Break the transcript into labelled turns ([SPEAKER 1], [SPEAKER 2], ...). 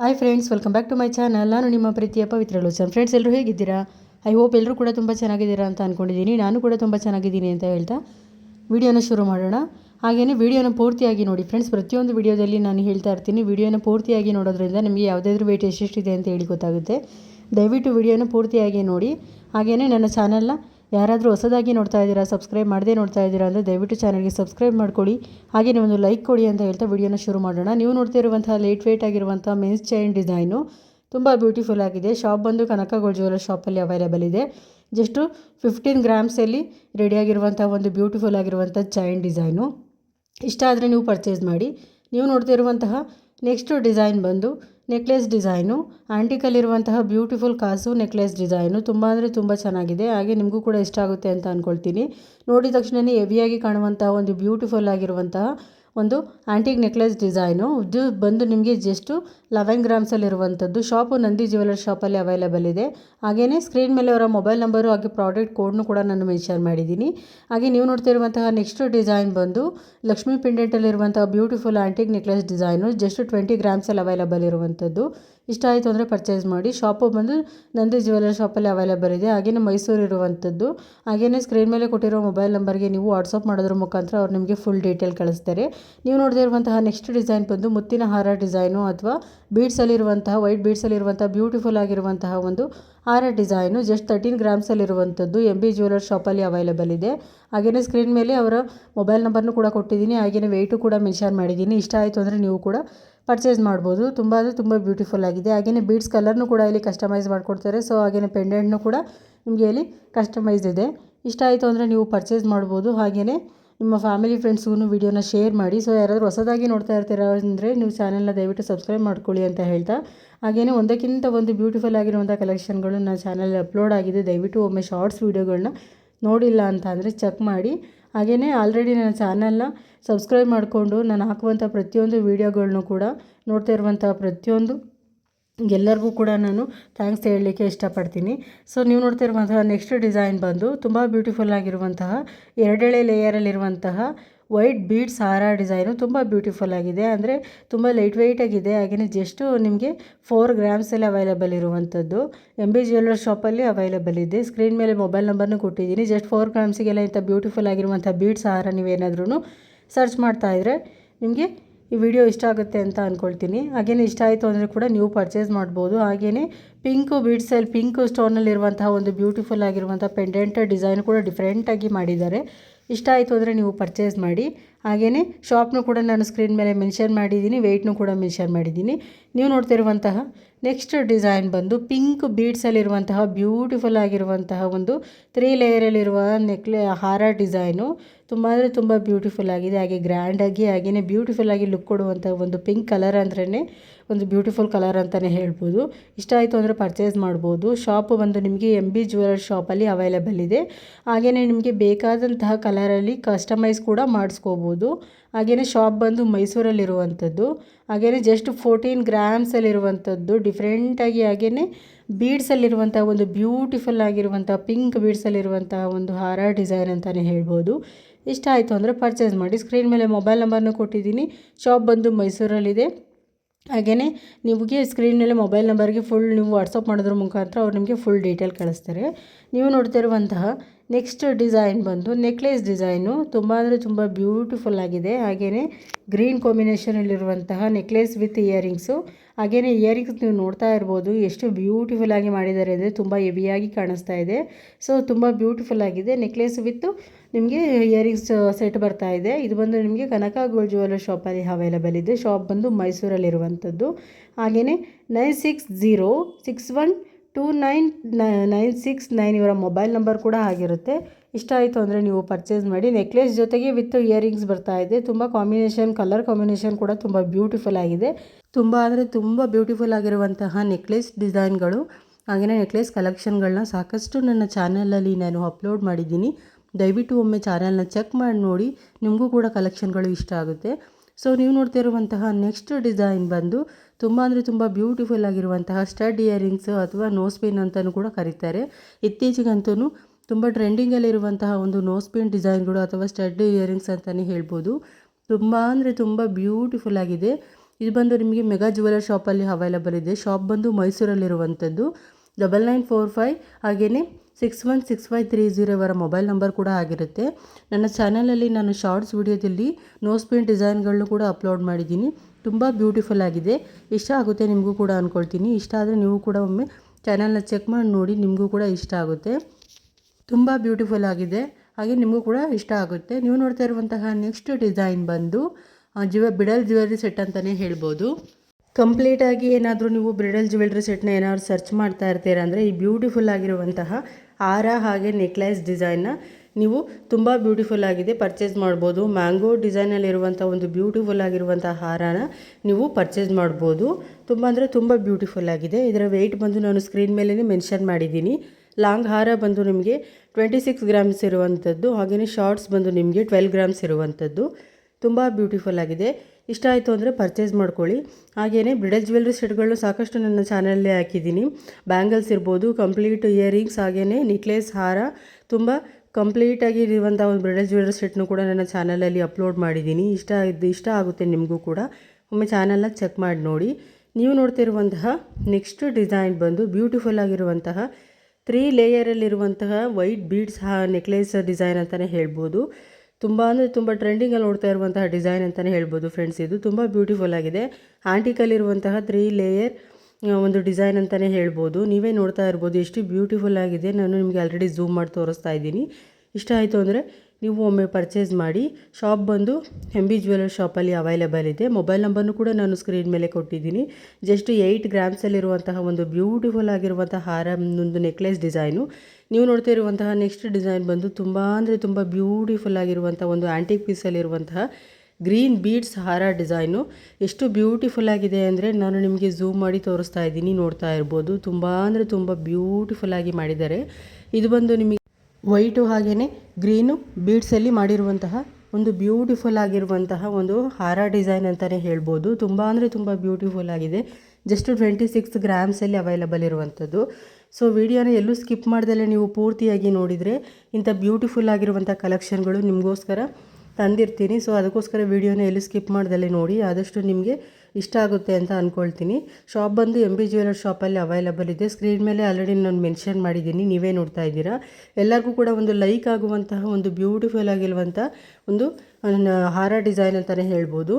[SPEAKER 1] Hi friends welcome back to my channel ನಾನು ನಿಮ್ಮ ಪ್ರೀತಿಯ ಪವಿತ್ರ ಲೋಚನ್. ಫ್ರೆಂಡ್ಸ್ ಎಲ್ಲರೂ ಹೇಗಿದ್ದೀರಾ? ಐ ಹೋಪ್ ಎಲ್ಲರೂ ಕೂಡ ತುಂಬ ಚೆನ್ನಾಗಿದ್ದೀರಾ ಅಂತ ಅಂದ್ಕೊಂಡಿದ್ದೀನಿ ನಾನು ಕೂಡ ತುಂಬ ಚೆನ್ನಾಗಿದ್ದೀನಿ ಅಂತ ಹೇಳ್ತಾ ವಿಡಿಯೋನ ಶುರು ಮಾಡೋಣ. ಹಾಗೆಯೇ ವಿಡಿಯೋನ ಪೂರ್ತಿಯಾಗಿ ನೋಡಿ ಫ್ರೆಂಡ್ಸ್ ಪ್ರತಿಯೊಂದು ವಿಡಿಯೋದಲ್ಲಿ ನಾನು ಹೇಳ್ತಾ ಇರ್ತೀನಿ ವಿಡಿಯೋನ ಪೂರ್ತಿಯಾಗಿ ನೋಡೋದ್ರಿಂದ ನಿಮಗೆ ಯಾವುದಾದ್ರೂ ವೇಟ್ ಎಷ್ಟೆಷ್ಟಿದೆ ಅಂತ ಹೇಳಿ ಗೊತ್ತಾಗುತ್ತೆ. ದಯವಿಟ್ಟು ವಿಡಿಯೋನ ಪೂರ್ತಿಯಾಗಿ ನೋಡಿ. ಹಾಗೆಯೇ ನನ್ನ ಚಾನಲ್ನ ಯಾರಾದರೂ ಹೊಸದಾಗಿ ನೋಡ್ತಾ ಇದ್ದೀರಾ ಸಬ್ಸ್ಕ್ರೈಬ್ ಮಾಡದೇ ನೋಡ್ತಾ ಇದ್ದೀರಾ ಅಂದರೆ ದಯವಿಟ್ಟು ಚಾನಲ್ಗೆ ಸಬ್ಸ್ಕ್ರೈಬ್ ಮಾಡ್ಕೊಳ್ಳಿ ಹಾಗೆ ಒಂದು ಲೈಕ್ ಕೊಡಿ ಅಂತ ಹೇಳ್ತಾ ವಿಡಿಯೋನ ಶುರು ಮಾಡೋಣ. ನೀವು ನೋಡ್ತಾ ಇರುವಂತಹ ಲೇಟ್ ವೇಟ್ ಆಗಿರುವಂಥ ಮೆನ್ಸ್ ಚೈನ್ ಡಿಸೈನು ತುಂಬ ಬ್ಯೂಟಿಫುಲ್ ಆಗಿದೆ. ಶಾಪ್ ಬಂದು ಕನಕ ಗೋಲ್ಡ್ ಜ್ಯುವೆಲ್ಲರ್ ಶಾಪಲ್ಲಿ ಅವೈಲೇಬಲ್ ಇದೆ. ಜಸ್ಟು ಫಿಫ್ಟೀನ್ ಗ್ರಾಮ್ಸಲ್ಲಿ ರೆಡಿಯಾಗಿರುವಂಥ ಒಂದು ಬ್ಯೂಟಿಫುಲ್ ಆಗಿರುವಂಥ ಚೈನ್ ಡಿಸೈನು ಇಷ್ಟ ಆದರೆ ನೀವು ಪರ್ಚೇಸ್ ಮಾಡಿ. ನೀವು ನೋಡ್ತಾ ಇರುವಂತಹ ನೆಕ್ಸ್ಟ್ ಡಿಸೈನ್ ಬಂದು ನೆಕ್ಲೆಸ್ ಡಿಸೈನು. ಆಂಟಿಕಲ್ಲಿರುವಂತಹ ಬ್ಯೂಟಿಫುಲ್ ಕಾಸು ನೆಕ್ಲೆಸ್ ಡಿಸೈನು. ತುಂಬ ಅಂದರೆ ತುಂಬ ಚೆನ್ನಾಗಿದೆ. ಹಾಗೆ ನಿಮಗೂ ಕೂಡ ಇಷ್ಟ ಆಗುತ್ತೆ ಅಂತ ಅಂದ್ಕೊಳ್ತೀನಿ ನೋಡಿದ ತಕ್ಷಣವೇ ಹೆವಿಯಾಗಿ ಕಾಣುವಂತಹ ಒಂದು ಬ್ಯೂಟಿಫುಲ್ ಆಗಿರುವಂತಹ ಒಂದು ಆ್ಯಂಟಿಕ್ ನೆಕ್ಲೆಸ್ ಡಿಸೈನು ಇದು ಬಂದು ನಿಮಗೆ ಜಸ್ಟು ಲೆವೆನ್ ಗ್ರಾಮ್ಸಲ್ಲಿರುವಂಥದ್ದು ಶಾಪು ನಂದಿ ಜ್ಯುವೆಲರ್ ಶಾಪಲ್ಲಿ ಅವೈಲೇಬಲ್ ಇದೆ. ಹಾಗೆಯೇ ಸ್ಕ್ರೀನ್ ಮೇಲೆ ಅವರ ಮೊಬೈಲ್ ನಂಬರು ಹಾಗೆ ಪ್ರಾಡಕ್ಟ್ ಕೋಡ್ನು ಕೂಡ ನಾನು ಮೆನ್ಷನ್ ಮಾಡಿದ್ದೀನಿ. ಹಾಗೆ ನೀವು ನೋಡ್ತಿರುವಂತಹ ನೆಕ್ಸ್ಟ್ ಡಿಸೈನ್ ಬಂದು Lakshmi ಪೆಂಡೆಂಟಲ್ಲಿರುವಂತಹ beautiful antique necklace design just twenty ಗ್ರಾಮ್ಸಲ್ಲಿ available ಇರುವಂಥದ್ದು ಇಷ್ಟ ಆಯಿತು ಅಂದರೆ ಪರ್ಚೇಸ್ ಮಾಡಿ. ಶಾಪು ಬಂದು ನಂದಿ ಜ್ಯುವೆಲರ್ ಶಾಪಲ್ಲಿ ಅವೈಲೇಬಲ್ ಇದೆ. ಹಾಗೆಯೇ ಮೈಸೂರು ಇರುವಂಥದ್ದು ಹಾಗೆಯೇ ಸ್ಕ್ರೀನ್ ಮೇಲೆ ಕೊಟ್ಟಿರೋ ಮೊಬೈಲ್ ನಂಬರ್ಗೆ ನೀವು ವಾಟ್ಸಪ್ ಮಾಡೋದ್ರ ಮುಖಾಂತರ ಅವ್ರು ನಿಮಗೆ ಫುಲ್ ಡೀಟೇಲ್ ಕಳಿಸ್ತಾರೆ. ನೀವು ನೋಡದೇ ಇರುವಂತಹ ನೆಕ್ಸ್ಟ್ ಡಿಸೈನ್ ಬಂದು ಮುತ್ತಿನ ಹಾರ ಡಿಸೈನು ಅಥವಾ ಬೀಡ್ಸಲ್ಲಿರುವಂತಹ ವೈಟ್ ಬೀಡ್ಸಲ್ಲಿರುವಂತಹ ಬ್ಯೂಟಿಫುಲ್ ಆಗಿರುವಂತಹ ಒಂದು ಹಾರ ಡಿಸೈನು ಜಸ್ಟ್ ತರ್ಟೀನ್ ಗ್ರಾಮ್ಸಲ್ಲಿರುವಂಥದ್ದು ಎಂ ಬಿ ಜ್ಯುವೆಲರ್ ಶಾಪಲ್ಲಿ ಅವೈಲೇಬಲ್ ಇದೆ. ಹಾಗೆಯೇ ಸ್ಕ್ರೀನ್ ಮೇಲೆ ಅವರ ಮೊಬೈಲ್ ನಂಬರ್ನು ಕೂಡ ಕೊಟ್ಟಿದ್ದೀನಿ. ಹಾಗೆಯೇ ವೆಯ್ಟು ಕೂಡ ಮೆನ್ಷನ್ ಮಾಡಿದ್ದೀನಿ. ಇಷ್ಟ ಆಯಿತು ಅಂದರೆ ನೀವು ಕೂಡ ಪರ್ಚೇಸ್ ಮಾಡ್ಬೋದು. ತುಂಬ ಅಂದರೆ ತುಂಬ ಬ್ಯೂಟಿಫುಲ್ ಆಗಿದೆ. ಹಾಗೆಯೇ ಬೀಡ್ಸ್ ಕಲರ್ನು ಕೂಡ ಇಲ್ಲಿ ಕಸ್ಟಮೈಸ್ ಮಾಡಿಕೊಡ್ತಾರೆ. ಸೊ ಹಾಗೆಯೇ ಪೆಂಡೆಂಟ್ನು ಕೂಡ ನಿಮಗೆ ಇಲ್ಲಿ ಕಸ್ಟಮೈಸ್ ಇದೆ. ಇಷ್ಟ ಆಯಿತು ಅಂದರೆ ನೀವು ಪರ್ಚೇಸ್ ಮಾಡ್ಬೋದು. ಹಾಗೆಯೇ ನಿಮ್ಮ ಫ್ಯಾಮಿಲಿ ಫ್ರೆಂಡ್ಸ್ಗೂ ವೀಡಿಯೋನ ಶೇರ್ ಮಾಡಿ. ಸೊ ಯಾರಾದರೂ ಹೊಸದಾಗಿ ನೋಡ್ತಾ ಇರ್ತೀರ ಅಂದರೆ ನೀವು ಚಾನಲ್ನ ದಯವಿಟ್ಟು ಸಬ್ಸ್ಕ್ರೈಬ್ ಮಾಡ್ಕೊಳ್ಳಿ ಅಂತ ಹೇಳ್ತಾ. ಹಾಗೆಯೇ ಒಂದಕ್ಕಿಂತ ಒಂದು ಬ್ಯೂಟಿಫುಲ್ ಆಗಿರುವಂಥ ಕಲೆಕ್ಷನ್ಗಳು ನನ್ನ ಚಾನಲ್ ಅಪ್ಲೋಡ್ ಆಗಿದೆ. ದಯವಿಟ್ಟು ಒಮ್ಮೆ ಶಾರ್ಟ್ಸ್ ವೀಡಿಯೋಗಳನ್ನ ನೋಡಿಲ್ಲ ಅಂತ ಚೆಕ್ ಮಾಡಿ. ಹಾಗೆಯೇ ಆಲ್ರೆಡಿ ನನ್ನ ಚಾನಲ್ನ ಸಬ್ಸ್ಕ್ರೈಬ್ ಮಾಡಿಕೊಂಡು ನಾನು ಹಾಕುವಂಥ ಪ್ರತಿಯೊಂದು ವೀಡಿಯೋಗಳನ್ನು ಕೂಡ ನೋಡ್ತಾ ಇರುವಂಥ ಪ್ರತಿಯೊಂದು ಎಲ್ಲರಿಗೂ ಕೂಡ ನಾನು ಥ್ಯಾಂಕ್ಸ್ ಹೇಳಲಿಕ್ಕೆ ಇಷ್ಟಪಡ್ತೀನಿ. ಸೊ ನೀವು ನೋಡ್ತಾ ಇರುವಂತಹ ನೆಕ್ಸ್ಟ್ ಡಿಸೈನ್ ಬಂದು ತುಂಬ ಬ್ಯೂಟಿಫುಲ್ ಆಗಿರುವಂತಹ ಎರಡೆಳೆ ಲೇಯರಲ್ಲಿರುವಂತಹ ವೈಟ್ ಬೀಡ್ಸ್ ಹಾರ ಡಿಸೈನು ತುಂಬ ಬ್ಯೂಟಿಫುಲ್ ಆಗಿದೆ. ಅಂದರೆ ತುಂಬ ಲೈಟ್ ವೈಟ್ ಆಗಿದೆ. ಹಾಗೆಯೇ ಜಸ್ಟು ನಿಮಗೆ ಫೋರ್ ಗ್ರಾಮ್ಸಲ್ಲಿ ಅವೈಲೇಬಲ್ ಇರುವಂಥದ್ದು. ಎಂ ಬಿ ಜ್ಯುವೆಲ್ಲರ್ ಶಾಪಲ್ಲಿ ಅವೈಲೇಬಲ್ ಇದೆ. ಸ್ಕ್ರೀನ್ ಮೇಲೆ ಮೊಬೈಲ್ ನಂಬರ್ನು ಕೊಟ್ಟಿದ್ದೀನಿ. ಜಸ್ಟ್ ಫೋರ್ ಗ್ರಾಮ್ಸಿಗೆಲ್ಲ ಇಂಥ ಬ್ಯೂಟಿಫುಲ್ ಆಗಿರುವಂಥ ಬೀಡ್ಸ್ ಹಾರ ನೀವೇನಾದ್ರೂ ಸರ್ಚ್ ಮಾಡ್ತಾಯಿದ್ರೆ ನಿಮಗೆ ಈ ವಿಡಿಯೋ ಇಷ್ಟ ಆಗುತ್ತೆ ಅಂತ ಅಂದ್ಕೊಳ್ತೀನಿ ಹಾಗೇನೆ ಇಷ್ಟ ಆಯಿತು ಅಂದರೆ ಕೂಡ ನೀವು ಪರ್ಚೇಸ್ ಮಾಡ್ಬೋದು. ಹಾಗೆಯೇ ಪಿಂಕು ಬೀಡ್ಸಲ್ಲಿ ಪಿಂಕ್ ಸ್ಟೋನಲ್ಲಿರುವಂತಹ ಒಂದು ಬ್ಯೂಟಿಫುಲ್ ಆಗಿರುವಂಥ ಪೆಂಡೆಂಟ್ ಡಿಸೈನ್ ಕೂಡ ಡಿಫ್ರೆಂಟಾಗಿ ಮಾಡಿದ್ದಾರೆ. ಇಷ್ಟ ಆಯಿತು ಅಂದರೆ ನೀವು ಪರ್ಚೇಸ್ ಮಾಡಿ. ಹಾಗೆಯೇ ಶಾಪ್ನು ಕೂಡ ನಾನು ಸ್ಕ್ರೀನ್ ಮೇಲೆ ಮೆನ್ಷನ್ ಮಾಡಿದ್ದೀನಿ ವೆಯ್ಟ್ನು ಕೂಡ ಮೆನ್ಷನ್ ಮಾಡಿದ್ದೀನಿ. ನೀವು ನೋಡ್ತಿರುವಂತಹ ನೆಕ್ಸ್ಟ್ ಡಿಸೈನ್ ಬಂದು ಪಿಂಕ್ ಬೀಡ್ಸಲ್ಲಿರುವಂತಹ ಬ್ಯೂಟಿಫುಲ್ ಆಗಿರುವಂತಹ ಒಂದು ತ್ರೀ ಲೇಯರಲ್ಲಿರುವ ನೆಕ್ಲೆ ಹಾರ ಡಿಸೈನು ತುಂಬ ಅಂದರೆ ತುಂಬ ಬ್ಯೂಟಿಫುಲ್ ಆಗಿದೆ, ಹಾಗೆ ಗ್ರ್ಯಾಂಡಾಗಿ ಹಾಗೆಯೇ ಬ್ಯೂಟಿಫುಲ್ ಆಗಿ ಲುಕ್ ಕೊಡುವಂಥ ಒಂದು ಪಿಂಕ್ ಕಲರ್ ಅಂದ್ರೇ ಒಂದು ಬ್ಯೂಟಿಫುಲ್ ಕಲರ್ ಅಂತಲೇ ಹೇಳ್ಬೋದು. ಇಷ್ಟ ಆಯಿತು ಅಂದರೆ ಪರ್ಚೇಸ್ ಮಾಡ್ಬೋದು. ಶಾಪ್ ಬಂದು ನಿಮಗೆ ಎಂ ಬಿ ಜ್ಯುವೆಲರ್ ಶಾಪಲ್ಲಿ ಅವೈಲೇಬಲ್ ಇದೆ. ಹಾಗೆಯೇ ನಿಮಗೆ ಬೇಕಾದಂತಹ ಕಲರಲ್ಲಿ ಕಸ್ಟಮೈಸ್ ಕೂಡ ಮಾಡಿಸ್ಕೋಬೋದು. ಹಾಗೆಯೇ ಶಾಪ್ ಬಂದು ಮೈಸೂರಲ್ಲಿರುವಂಥದ್ದು. ಹಾಗೆಯೇ ಜಸ್ಟ್ ಫೋರ್ಟೀನ್ ಗ್ರಾಮ್ಸಲ್ಲಿರುವಂಥದ್ದು ಡಿಫ್ರೆಂಟಾಗಿ ಹಾಗೆಯೇ ಬೀಡ್ಸಲ್ಲಿರುವಂಥ ಒಂದು ಬ್ಯೂಟಿಫುಲ್ ಆಗಿರುವಂಥ ಪಿಂಕ್ ಬೀಡ್ಸಲ್ಲಿರುವಂಥ ಒಂದು ಹಾರ ಡಿಸೈನ್ ಅಂತಲೇ ಹೇಳ್ಬೋದು. ಇಷ್ಟ ಆಯಿತು ಅಂದರೆ ಪರ್ಚೇಸ್ ಮಾಡಿ. ಸ್ಕ್ರೀನ್ ಮೇಲೆ ಮೊಬೈಲ್ ನಂಬರ್ನ ಕೊಟ್ಟಿದ್ದೀನಿ. ಶಾಪ್ ಬಂದು ಮೈಸೂರಲ್ಲಿದೆ. ಹಾಗೆಯೇ ನಿಮಗೆ ಸ್ಕ್ರೀನ್ ಮೇಲೆ ಮೊಬೈಲ್ ನಂಬರ್ಗೆ ಫುಲ್ ನೀವು ವಾಟ್ಸಪ್ ಮಾಡೋದ್ರ ಮುಖಾಂತರ ಅವ್ರು ನಿಮಗೆ ಫುಲ್ ಡೀಟೇಲ್ ಕಳಿಸ್ತಾರೆ. ನೀವು ನೋಡ್ತಿರುವಂತಹ ನೆಕ್ಸ್ಟ್ ಡಿಸೈನ್ ಬಂದು ನೆಕ್ಲೇಸ್ ಡಿಸೈನು ತುಂಬ ಅಂದರೆ ತುಂಬ ಬ್ಯೂಟಿಫುಲ್ ಆಗಿದೆ. ಹಾಗೆಯೇ ಗ್ರೀನ್ ಕಾಂಬಿನೇಷನಲ್ಲಿರುವಂತಹ ನೆಕ್ಲೇಸ್ ವಿತ್ ಇಯರಿಂಗ್ಸು. ಹಾಗೆಯೇ ಇಯರಿಂಗ್ಸ್ ನೀವು ನೋಡ್ತಾ ಇರ್ಬೋದು, ಎಷ್ಟು ಬ್ಯೂಟಿಫುಲ್ ಆಗಿ ಮಾಡಿದ್ದಾರೆ ಅಂದರೆ ತುಂಬ ಹೆವಿಯಾಗಿ ಕಾಣಿಸ್ತಾ ಇದೆ. ಸೊ, ತುಂಬ ಬ್ಯೂಟಿಫುಲ್ ಆಗಿದೆ. ನೆಕ್ಲೇಸ್ ವಿತ್ತು ನಿಮಗೆ ಇಯರಿಂಗ್ಸ್ ಸೆಟ್ ಬರ್ತಾ ಇದೆ. ಇದು ಬಂದು ನಿಮಗೆ ಕನಕ ಗೋಲ್ಡ್ ಜ್ಯುವೆಲ್ಲರ್ ಶಾಪಲ್ಲಿ ಅವೈಲೇಬಲ್ ಇದೆ. ಶಾಪ್ ಬಂದು ಮೈಸೂರಲ್ಲಿರುವಂಥದ್ದು. ಹಾಗೆಯೇ nine six zero six one two nine nine six nine ಇವರ ಮೊಬೈಲ್ ನಂಬರ್ ಕೂಡ ಆಗಿರುತ್ತೆ. ಇಷ್ಟ ಆಯಿತು ಅಂದರೆ ನೀವು ಪರ್ಚೇಸ್ ಮಾಡಿ. ನೆಕ್ಲೆಸ್ ಜೊತೆಗೆ ವಿತ್ ಇಯರಿಂಗ್ಸ್ ಬರ್ತಾ ಇದೆ. ತುಂಬ ಕಾಂಬಿನೇಷನ್ ಕಲರ್ ಕಾಂಬಿನೇಷನ್ ಕೂಡ ತುಂಬ ಬ್ಯೂಟಿಫುಲ್ ಆಗಿದೆ. ತುಂಬ ಅಂದರೆ ತುಂಬ ಬ್ಯೂಟಿಫುಲ್ ಆಗಿರುವಂತಹ ನೆಕ್ಲೆಸ್ ಡಿಸೈನ್ಗಳು ಹಾಗೆಯೇ ನೆಕ್ಲೆಸ್ ಕಲೆಕ್ಷನ್ಗಳನ್ನ ಸಾಕಷ್ಟು ನನ್ನ ಚಾನಲಲ್ಲಿ ನಾನು ಅಪ್ಲೋಡ್ ಮಾಡಿದ್ದೀನಿ. ದಯವಿಟ್ಟು ಒಮ್ಮೆ ಚಾನಲ್ನ ಚೆಕ್ ಮಾಡಿ ನೋಡಿ. ನಿಮಗೂ ಕೂಡ ಕಲೆಕ್ಷನ್ಗಳು ಇಷ್ಟ ಆಗುತ್ತೆ. ಸೊ ನೀವು ನೋಡ್ತಾ ಇರುವಂತಹ ನೆಕ್ಸ್ಟ್ ಡಿಸೈನ್ ಬಂದು ತುಂಬ ಅಂದರೆ ತುಂಬ ಬ್ಯೂಟಿಫುಲ್ ಆಗಿರುವಂತಹ ಸ್ಟಡ್ ಇಯರಿಂಗ್ಸ್ ಅಥವಾ ನೋಸ್ ಪಿನ್ ಅಂತಲೂ ಕೂಡ ಕರೀತಾರೆ. ಇತ್ತೀಚೆಗಂತೂ ತುಂಬ ಟ್ರೆಂಡಿಂಗಲ್ಲಿರುವಂತಹ ಒಂದು ನೋಸ್ ಪಿನ್ ಡಿಸೈನ್ಗಳು ಅಥವಾ ಸ್ಟಡ್ ಇಯರಿಂಗ್ಸ್ ಅಂತಲೇ ಹೇಳ್ಬೋದು. ತುಂಬ ಅಂದರೆ ತುಂಬ ಬ್ಯೂಟಿಫುಲ್ ಆಗಿದೆ. ಇದು ಬಂದು ನಿಮಗೆ ಮೆಗಾ ಜುವೆಲರ್ ಶಾಪಲ್ಲಿ ಅವೈಲಬಲ್ ಇದೆ. ಶಾಪ್ ಬಂದು ಮೈಸೂರಲ್ಲಿರುವಂಥದ್ದು. ಡಬಲ್ ನೈನ್ ಫೋರ್ ಫೈವ್ ಹಾಗೆಯೇ six one six five three zero ಅವರ ಮೊಬೈಲ್ ನಂಬರ್ ಕೂಡ ಆಗಿರುತ್ತೆ. ನನ್ನ ಚಾನಲಲ್ಲಿ ನಾನು ಶಾರ್ಟ್ಸ್ ವಿಡಿಯೋದಲ್ಲಿ ನೋಸ್ ಪೇಂಟ್ ಡಿಸೈನ್ಗಳನ್ನು ಕೂಡ ಅಪ್ಲೋಡ್ ಮಾಡಿದ್ದೀನಿ. ತುಂಬ ಬ್ಯೂಟಿಫುಲ್ ಆಗಿದೆ. ಇಷ್ಟ ಆಗುತ್ತೆ ನಿಮಗೂ ಕೂಡ ಅಂದ್ಕೊಳ್ತೀನಿ ಇಷ್ಟ ಆದರೆ ನೀವು ಕೂಡ ಒಮ್ಮೆ ಚಾನಲ್ನ ಚೆಕ್ ಮಾಡಿ ನೋಡಿ ನಿಮಗೂ ಕೂಡ ಇಷ್ಟ ಆಗುತ್ತೆ. ತುಂಬ ಬ್ಯೂಟಿಫುಲ್ ಆಗಿದೆ. ಹಾಗೆ ನಿಮಗೂ ಕೂಡ ಇಷ್ಟ ಆಗುತ್ತೆ. ನೀವು ನೋಡ್ತಾ ಇರುವಂತಹ ನೆಕ್ಸ್ಟ್ ಡಿಸೈನ್ ಬಂದು ಜಿವ ಬಿಡಲ್ ಜ್ಯುವೆಲ್ರಿ ಸೆಟ್ ಅಂತಲೇ ಹೇಳ್ಬೋದು. ಕಂಪ್ಲೀಟಾಗಿ ಏನಾದರೂ ನೀವು ಬ್ರಿಡಲ್ ಜ್ಯುವೆಲ್ರಿ ಸೆಟ್ನ ಏನಾದ್ರು ಸರ್ಚ್ ಮಾಡ್ತಾ ಇರ್ತೀರಾ ಅಂದರೆ ಈ ಬ್ಯೂಟಿಫುಲ್ ಆಗಿರುವಂತಹ ಹಾರ ಹಾಗೆ ನೆಕ್ಲೆಸ್ ಡಿಸೈನ್ನ ನೀವು ತುಂಬ ಬ್ಯೂಟಿಫುಲ್ ಆಗಿದೆ. ಪರ್ಚೇಸ್ ಮಾಡ್ಬೋದು. ಮ್ಯಾಂಗೋ ಡಿಸೈನಲ್ಲಿರುವಂಥ ಒಂದು ಬ್ಯೂಟಿಫುಲ್ ಆಗಿರುವಂಥ ಹಾರನ ನೀವು ಪರ್ಚೇಸ್ ಮಾಡ್ಬೋದು. ತುಂಬ ಅಂದರೆ ತುಂಬ ಬ್ಯೂಟಿಫುಲ್ ಆಗಿದೆ. ಇದರ ವೆಯ್ಟ್ ಬಂದು ನಾನು ಸ್ಕ್ರೀನ್ ಮೇಲೇ ಮೆನ್ಷನ್ ಮಾಡಿದ್ದೀನಿ. ಲಾಂಗ್ ಹಾರ ಬಂದು ನಿಮಗೆ ಟ್ವೆಂಟಿ ಸಿಕ್ಸ್ ಗ್ರಾಮ್ಸ್ ಇರುವಂಥದ್ದು ಹಾಗೆಯೇ ಶಾರ್ಟ್ಸ್ ಬಂದು ನಿಮಗೆ ಟ್ವೆಲ್ ಗ್ರಾಮ್ಸ್ ಇರುವಂಥದ್ದು ತುಂಬ ಬ್ಯೂಟಿಫುಲ್ ಆಗಿದೆ. ಇಷ್ಟ ಆಯಿತು ಅಂದರೆ ಪರ್ಚೇಸ್ ಮಾಡ್ಕೊಳ್ಳಿ. ಹಾಗೆಯೇ ಬ್ರಿಡಲ್ ಜ್ಯುವೆಲ್ರಿ ಸೆಟ್ಗಳು ಸಾಕಷ್ಟು ನನ್ನ ಚಾನಲ್ಲೇ ಹಾಕಿದ್ದೀನಿ. ಬ್ಯಾಂಗಲ್ಸ್ ಇರ್ಬೋದು ಕಂಪ್ಲೀಟ್ ಇಯರಿಂಗ್ಸ್ ಹಾಗೆಯೇ ನೆಕ್ಲೆಸ್ ಹಾರ, ತುಂಬ ಕಂಪ್ಲೀಟಾಗಿ ಇರುವಂಥ ಒಂದು ಬ್ರಿಡಲ್ ಜ್ಯುವೆಲ್ರಿ ಸೆಟ್ನು ಕೂಡ ನನ್ನ ಚಾನಲಲ್ಲಿ ಅಪ್ಲೋಡ್ ಮಾಡಿದ್ದೀನಿ. ಇಷ್ಟ ಇದು ಇಷ್ಟ ಆಗುತ್ತೆ ನಿಮಗೂ ಕೂಡ. ಒಮ್ಮೆ ಚಾನಲ್ನ ಚೆಕ್ ಮಾಡಿ ನೋಡಿ. ನೀವು ನೋಡ್ತಿರುವಂತಹ ನೆಕ್ಸ್ಟ್ ಡಿಸೈನ್ ಬಂದು ಬ್ಯೂಟಿಫುಲ್ ಆಗಿರುವಂತಹ three ಲೇಯರಲ್ಲಿರುವಂತಹ white beads necklace necklace design ಅಂತಲೇ ಹೇಳ್ಬೋದು. ತುಂಬ ಅಂದರೆ ತುಂಬ ಟ್ರೆಂಡಿಂಗಲ್ಲಿ ನೋಡ್ತಾ ಇರುವಂತಹ ಡಿಸೈನ್ ಅಂತಲೇ ಹೇಳ್ಬೋದು ಫ್ರೆಂಡ್ಸ್ ಇದು ತುಂಬ ಬ್ಯೂಟಿಫುಲ್ ಆಗಿದೆ. ಆಂಟಿಕಲ್ಲಿರುವಂತಹ ತ್ರೀ ಲೇಯರ್ ಒಂದು ಡಿಸೈನ್ ಅಂತಲೇ ಹೇಳ್ಬೋದು. ನೀವೇ ನೋಡ್ತಾ ಇರ್ಬೋದು ಎಷ್ಟು ಬ್ಯೂಟಿಫುಲ್ ಆಗಿದೆ. ನಾನು ನಿಮಗೆ ಆಲ್ರೆಡಿ ಝೂಮ್ ಮಾಡಿ ತೋರಿಸ್ತಾ ಇದ್ದೀನಿ. ಇಷ್ಟ ಆಯಿತು ಅಂದರೆ ನೀವು ಒಮ್ಮೆ ಪರ್ಚೇಸ್ ಮಾಡಿ ಶಾಪ್ ಬಂದು ಎಂ ಬಿ ಜ್ಯುವೆಲರ್ ಶಾಪಲ್ಲಿ ಅವೈಲೇಬಲ್ ಇದೆ. ಮೊಬೈಲ್ ನಂಬರ್ನು ಕೂಡ ನಾನು ಸ್ಕ್ರೀನ್ ಮೇಲೆ ಕೊಟ್ಟಿದ್ದೀನಿ. ಜಸ್ಟ್ ಏಯ್ಟ್ ಗ್ರಾಮ್ಸಲ್ಲಿರುವಂತಹ ಒಂದು ಬ್ಯೂಟಿಫುಲ್ ಆಗಿರುವಂತಹ ಹಾರ ಒಂದು ನೆಕ್ಲೆಸ್ ಡಿಸೈನು ನೀವು ನೋಡ್ತಾ ಇರುವಂತಹ ನೆಕ್ಸ್ಟ್ ಡಿಸೈನ್ ಬಂದು ತುಂಬ ಅಂದರೆ ತುಂಬ ಬ್ಯೂಟಿಫುಲ್ ಆಗಿರುವಂಥ ಒಂದು ಆ್ಯಂಟಿಕ್ ಪೀಸಲ್ಲಿರುವಂತಹ ಗ್ರೀನ್ ಬೀಡ್ಸ್ ಹಾರ ಡಿಸೈನು ಎಷ್ಟು ಬ್ಯೂಟಿಫುಲ್ ಆಗಿದೆ ಅಂದರೆ ನಾನು ನಿಮಗೆ ಝೂಮ್ ಮಾಡಿ ತೋರಿಸ್ತಾ ಇದ್ದೀನಿ, ನೋಡ್ತಾ ಇರ್ಬೋದು. ತುಂಬ ಅಂದರೆ ತುಂಬ ಬ್ಯೂಟಿಫುಲ್ ಆಗಿ ಮಾಡಿದ್ದಾರೆ. ಇದು ಬಂದು ನಿಮಗೆ ವೈಟು ಹಾಗೆಯೇ ಗ್ರೀನು ಬೀಡ್ಸಲ್ಲಿ ಮಾಡಿರುವಂತಹ ಒಂದು ಬ್ಯೂಟಿಫುಲ್ ಆಗಿರುವಂತಹ ಒಂದು ಹಾರ ಡಿಸೈನ್ ಅಂತಲೇ ಹೇಳ್ಬೋದು. ತುಂಬ ಅಂದರೆ ತುಂಬ ಬ್ಯೂಟಿಫುಲ್ ಆಗಿದೆ. ಜಸ್ಟ್ ಟ್ವೆಂಟಿ ಸಿಕ್ಸ್ ಗ್ರಾಮ್ಸಲ್ಲಿ ಅವೈಲಬಲ್ ಇರುವಂಥದ್ದು. ಸೊ ವಿಡಿಯೋನ ಎಲ್ಲೂ ಸ್ಕಿಪ್ ಮಾಡ್ದಲೇ ನೀವು ಪೂರ್ತಿಯಾಗಿ ನೋಡಿದರೆ ಇಂಥ ಬ್ಯೂಟಿಫುಲ್ ಆಗಿರುವಂಥ ಕಲೆಕ್ಷನ್ಗಳು ನಿಮಗೋಸ್ಕರ ತಂದಿರ್ತೀನಿ. ಸೊ ಅದಕ್ಕೋಸ್ಕರ ವಿಡಿಯೋನ ಎಲ್ಲೂ ಸ್ಕಿಪ್ ಮಾಡ್ದಲೇ ನೋಡಿ. ಆದಷ್ಟು ನಿಮಗೆ ಇಷ್ಟ ಆಗುತ್ತೆ ಅಂತ ಅಂದ್ಕೊಳ್ತೀನಿ ಶಾಪ್ ಬಂದು ಎಂ ಬಿ ಜ್ಯುವೆಲರ್ ಶಾಪಲ್ಲಿ ಅವೈಲಬಲ್ ಇದೆ. ಸ್ಕ್ರೀನ್ ಮೇಲೆ ಆಲ್ರೆಡಿ ನಾನು ಮೆನ್ಷನ್ ಮಾಡಿದ್ದೀನಿ. ನೀವೇ ನೋಡ್ತಾ ಇದ್ದೀರಾ. ಎಲ್ಲರಿಗೂ ಕೂಡ ಒಂದು ಲೈಕ್ ಆಗುವಂತಹ, ಒಂದು ಬ್ಯೂಟಿಫುಲ್ ಆಗಿರುವಂಥ ಒಂದು ಹಾರ ಡಿಸೈನ್ ಅಂತಲೇ ಹೇಳ್ಬೋದು.